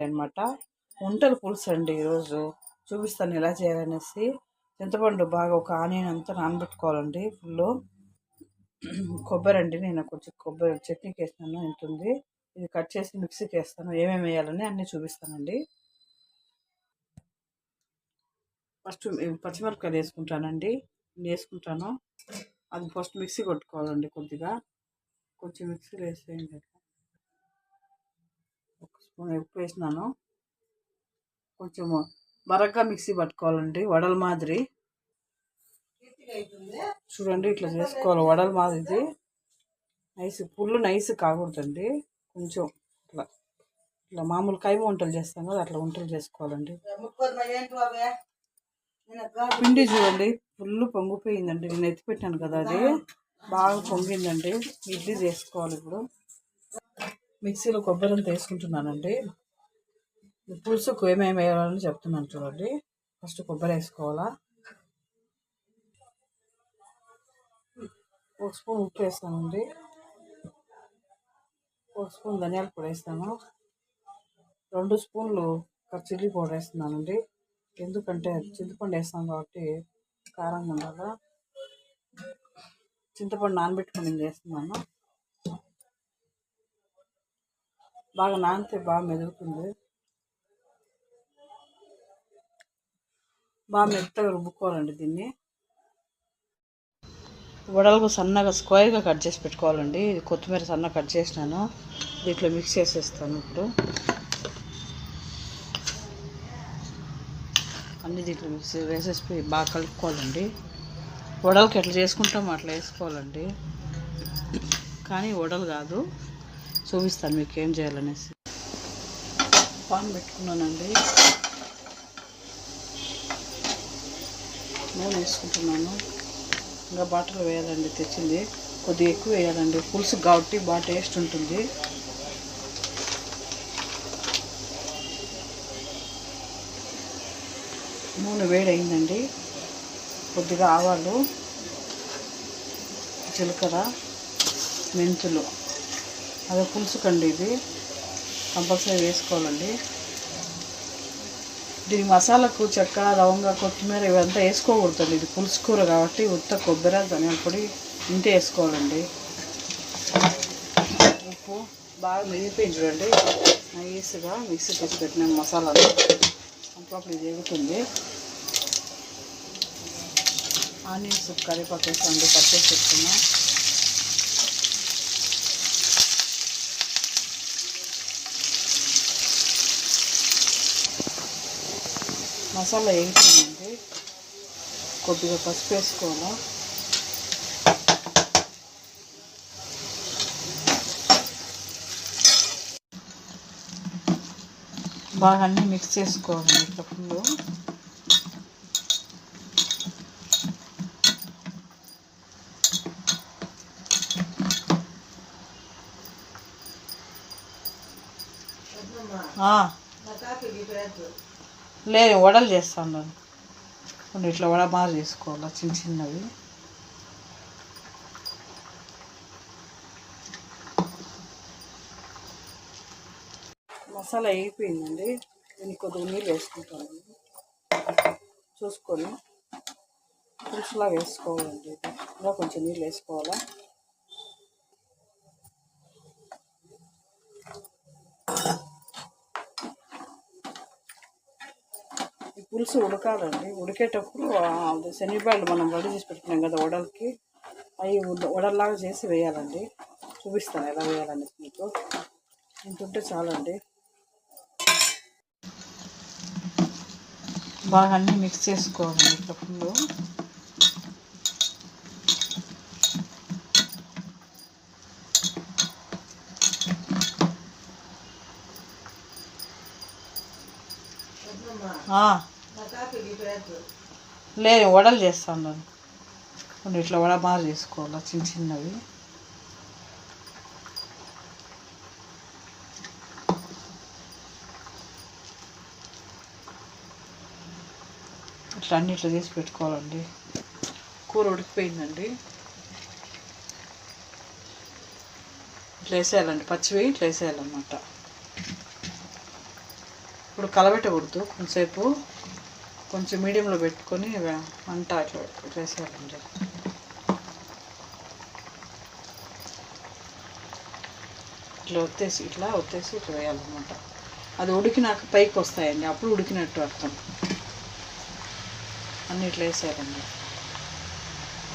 అనమాట ఉంటలు పులుసు అండి ఈరోజు. చూపిస్తాను ఎలా చేయాలనేసి. చింతపండు బాగా ఒక ఆనియన్ అంతా నానబెట్టుకోవాలండి ఫుల్ కొబ్బరి అండి నేను కొంచెం కొబ్బరి చట్నీకి వేసినాను ఉంటుంది ఇది కట్ చేసి మిక్సీకి వేస్తాను ఏమేమి వేయాలని అన్నీ చూపిస్తానండి. ఫస్ట్ పచ్చిమిరపకాయలు వేసుకుంటానండి. వేసుకుంటాను. అది ఫస్ట్ మిక్సీ కొట్టుకోవాలండి కొద్దిగా. కొంచెం మిక్సీలో వేసేయండి స్పూన్ ఉప్పు వేసినాను కొంచెం బరగ్గా మిక్సీ పట్టుకోవాలండి వడల మాదిరి. చూడండి ఇట్లా చేసుకోవాలి వడల మాదిరి నైస్ పుల్లు నైస్ కాకూడదండి. కొంచెం ఇట్లా ఇట్లా మామూలు కైమ వంటలు చేస్తాం కదా అట్లా వంటలు చేసుకోవాలండి. పిండి చూడండి ఫుల్ పొంగిపోయిందండి నేను ఎత్తి పెట్టాను కదా అది. బాగా పొంగిందండి. ఇడ్లీ చేసుకోవాలి ఇప్పుడు. మిక్సీలో కొబ్బరి అంతా వేసుకుంటున్నానండి. పులుసుకు ఏమేమి వేయాలని చెప్తున్నాను చూడండి. ఫస్ట్ కొబ్బరి వేసుకోవాలా? ఒక స్పూన్ ఉప్పు వేస్తానండి. ఒక స్పూన్ ధనియాల పొడి వేస్తాను. రెండు స్పూన్లు చిల్లీ పౌడర్ వేస్తున్నానండి. ఎందుకంటే చింతపండు వేస్తాం కాబట్టి కారంగా ఉండాలా? చింతపండు నానబెట్టుకుని వేస్తున్నాను. బాగా నానితే బాగా మెదుగుతుంది. బాగా మెత్తగా రుబ్బుకోవాలండి దీన్ని. వడలకు సన్నగా స్క్వేర్గా కట్ చేసి పెట్టుకోవాలండి. ఇది కొత్తిమీర సన్నగా కట్ చేసినాను. దీంట్లో మిక్స్ చేసేస్తాను ఇప్పుడు. అన్ని దీంట్లో మిక్స్ వేసేసి బాగా కలుపుకోవాలండి. వడలకి ఎట్లా చేసుకుంటాం అట్లా వేసుకోవాలండి. కానీ వడలు కాదు. చూపిస్తాను మీకు ఏం చేయాలనేసి. పాన్ పెట్టుకున్నానండి. నూనె వేసుకుంటున్నాను. ఇంకా బాటలు వేయాలండి తెచ్చింది. కొద్దిగా ఎక్కువ వేయాలండి. పులుసు కాబట్టి బాగా టేస్ట్ ఉంటుంది. నూనె వేడైందండి. కొద్దిగా ఆవాలు జీలకర్ర మెంతులు. అదే పులుసుకండి ఇది. కంపల్సరీ వేసుకోవాలండి. దీని మసాలాకు చెక్క లవంగా కొత్తిమీర ఇవంతా వేసుకోకూడదండి. ఇది పులుసు కూర కాబట్టి ఉత్త కొబ్బరి ధనియాల పొడి ఇంతే వేసుకోవాలండి. ఉప్పు బాగా మెరిగిపోయింది చూడండి. నైస్గా మిక్సీ చేసి పెట్టిన మసాలాలు. అప్పుడప్పుడు ఇది ఎగుతుంది ఆనియన్స్ కరివేపాకు వేసుకోండి కట్ చేసి పెట్టుకున్నాం మసాలా వేగిపోయిందండి కొద్దిగా పసుపు వేసుకోవాలా. బాగా అన్నీ మిక్స్ చేసుకోవాలండి ఇట్లా ఫుల్ లేదు వడలు చేస్తాను. కొన్ని ఇట్లా వడ మారు చేసుకోవాలి చిన్న చిన్నవి. మసాలా అయిపోయిందండి దీనికి కొద్దిగా నీళ్ళు వేసుకుంటాను. చూసుకొని పులుసులా వేసుకోవాలండి. ఇంకా కొంచెం నీళ్ళు వేసుకోవాలా? పులుసు ఉడకాలండి. ఉడికేటప్పుడు శనగపాయలు మనం రెడీ చేసి పెట్టుకున్నాం కదా వడలకి. అవి వడల్లాగా చేసి వేయాలండి. చూపిస్తాను ఎలా వేయాలని మీకు. ఇంతుంటే చాలండి. బాగా అన్నీ మిక్స్ చేసుకోవాలండి ఇట్లా ఫుల్ లేదు. వడలు చేస్తాను కొన్ని ఇట్లా వడ మారు చేసుకోవాలి చిన్న చిన్నవి. ఇట్లా అన్ని ఇట్లా చేసి పెట్టుకోవాలండి. కూర ఉడికిపోయిందండి. ఇట్లా వేసేయాలండి పచ్చివి ఇట్లా వేసేయాలన్నమాట. ఇప్పుడు కలబెట్టకూడదు కొంచెంసేపు కొంచెం మీడియంలో పెట్టుకొని వంట అట్లా వేసేయాలండి ఇట్లా ఒత్తేసి ఇట్లా ఒత్తేసి ఇట్లా వేయాలన్నమాట. అది ఉడికినాక పైకి వస్తాయండి అప్పుడు ఉడికినట్టు అర్థం. అన్నీ ఇట్లా వేసేయాలండి.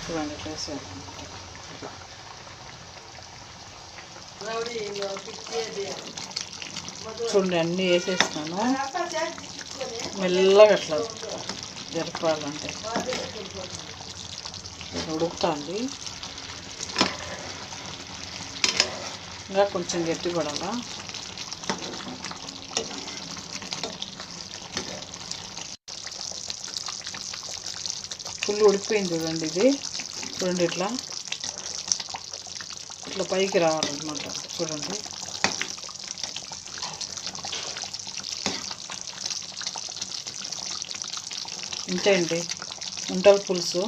చూడండి ఇట్లా వేసేయాలన్నమాట. చూడండి అన్నీ వేసేస్తాను మెల్లగా అట్లా జరపాలంటే. ఉడుకుతుంది. ఇంకా కొంచెం గట్టి పడాలా? ఫుల్ ఉడికిపోయింది చూడండి ఇది. చూడండి ఇట్లా. ఇట్లా పైకి రావాలన్నమాట. చూడండి. ఇంతే అండి. ఉంటల పులుసు.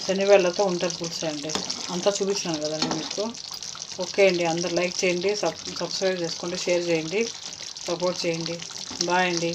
శనివేళ్ళతో ఉంటల పులుసు అండి. అంతా చూపించినాను కదండి మీకు. ఓకే అండి. అందరు లైక్ చేయండి సబ్ సబ్స్క్రైబ్ చేసుకోండి షేర్ చేయండి సపోర్ట్ చేయండి. బాయ్ అండి.